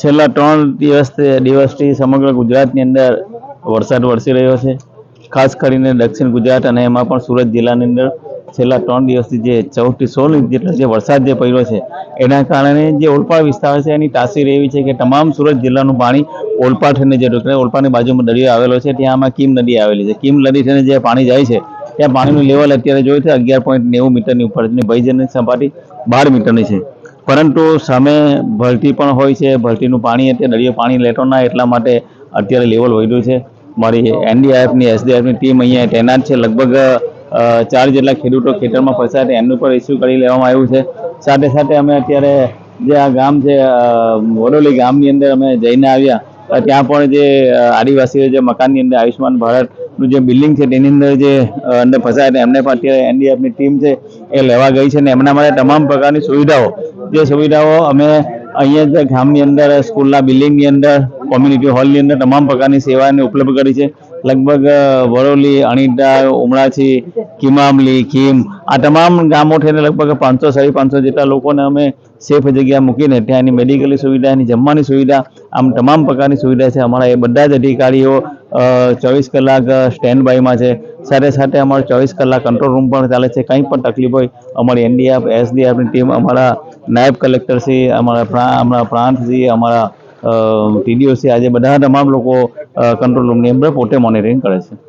છેલ્લા ત્રણ દિવસ દિવસથી સમગ્ર ગુજરાતની અંદર વરસાદ વરસી રહ્યો છે. ખાસ કરીને દક્ષિણ ગુજરાત અને એમાં પણ સુરત જિલ્લાની અંદર છેલ્લા ત્રણ દિવસથી જે ચૌદથી સોળ ઇંચ જેટલો જે વરસાદ જે પડ્યો છે, એના કારણે જે ઓલપાડ વિસ્તાર છે એની તાસીર એવી છે કે તમામ સુરત જિલ્લાનું પાણી ઓલપાડ થઈને જે ઓલપાડની બાજુમાં દરિયો આવેલો છે, ત્યાં આમાં કીમ નદી આવેલી છે. કીમ નદી થઈને જે પાણી જાય છે, ત્યાં પાણીનું લેવલ અત્યારે જોયું છે અગિયાર પોઈન્ટ નેવું મીટરની ઉપર છે. અને ભયજનક સપાટી બાર મીટરની છે. પરંતુ સામે ભરતી પણ હોય છે. ભરતીનું પાણી અત્યારે દરિયો પાણી લેતો ના, એટલા માટે અત્યારે લેવલ વધ્યું છે. મારી એનડીઆરએફની, એસડીઆરએફની ટીમ અહીંયા તૈનાત છે. લગભગ ચાર જેટલા ખેડૂતો ખેતરમાં ફસાયા હતા. એમનું પણ ઇસ્યુ કરી લેવામાં આવ્યું છે. સાથે સાથે અમે અત્યારે જે આ ગામ છે વડોલી ગામની અંદર અમે જઈને આવ્યા. ત્યાં પણ જે આદિવાસીઓ જે મકાનની અંદર આયુષ્માન ભારતનું જે બિલ્ડિંગ છે, તેની અંદર જે અંદર ફસાયા એમને પણ અત્યારે એનડીએફની ટીમ છે, એ લેવા ગઈ છે અને એમના માટે તમામ પ્રકારની સુવિધાઓ, જે સુવિધાઓ અમે અહીંયા જે ગામની અંદર, સ્કૂલના બિલ્ડિંગની અંદર, કોમ્યુનિટી હોલની અંદર તમામ પ્રકારની સેવાને ઉપલબ્ધ કરી છે. લગભગ વરોલી અણીટા ઉમરાછી કિમામલી કીમ આ તમામ ગામો થઈને લગભગ પાંચસો, સાડી પાંચસો જેટલા લોકોને અમે સેફ જગ્યા મૂકીને ત્યાં એની મેડિકલની સુવિધા, એની જમવાની સુવિધા, આમ તમામ પ્રકારની સુવિધા છે. અમારા એ બધા જ અધિકારીઓ ચોવીસ કલાક સ્ટેન્ડ બાયમાં છે. સાથે સાથે અમારો ચોવીસ કલાક કંટ્રોલ રૂમ પણ ચાલે છે. કંઈ પણ તકલીફ હોય, અમારી એનડીએફ એસડીએફની ટીમ, અમારા નાયબ કલેક્ટરશ્રી અમારા અમારા પ્રાંતશ્રી અમારા ટીડીઓસી આજે બધા તમામ લોકો કંટ્રોલ રૂમની અંદર પોતે મોનિટરિંગ કરે છે.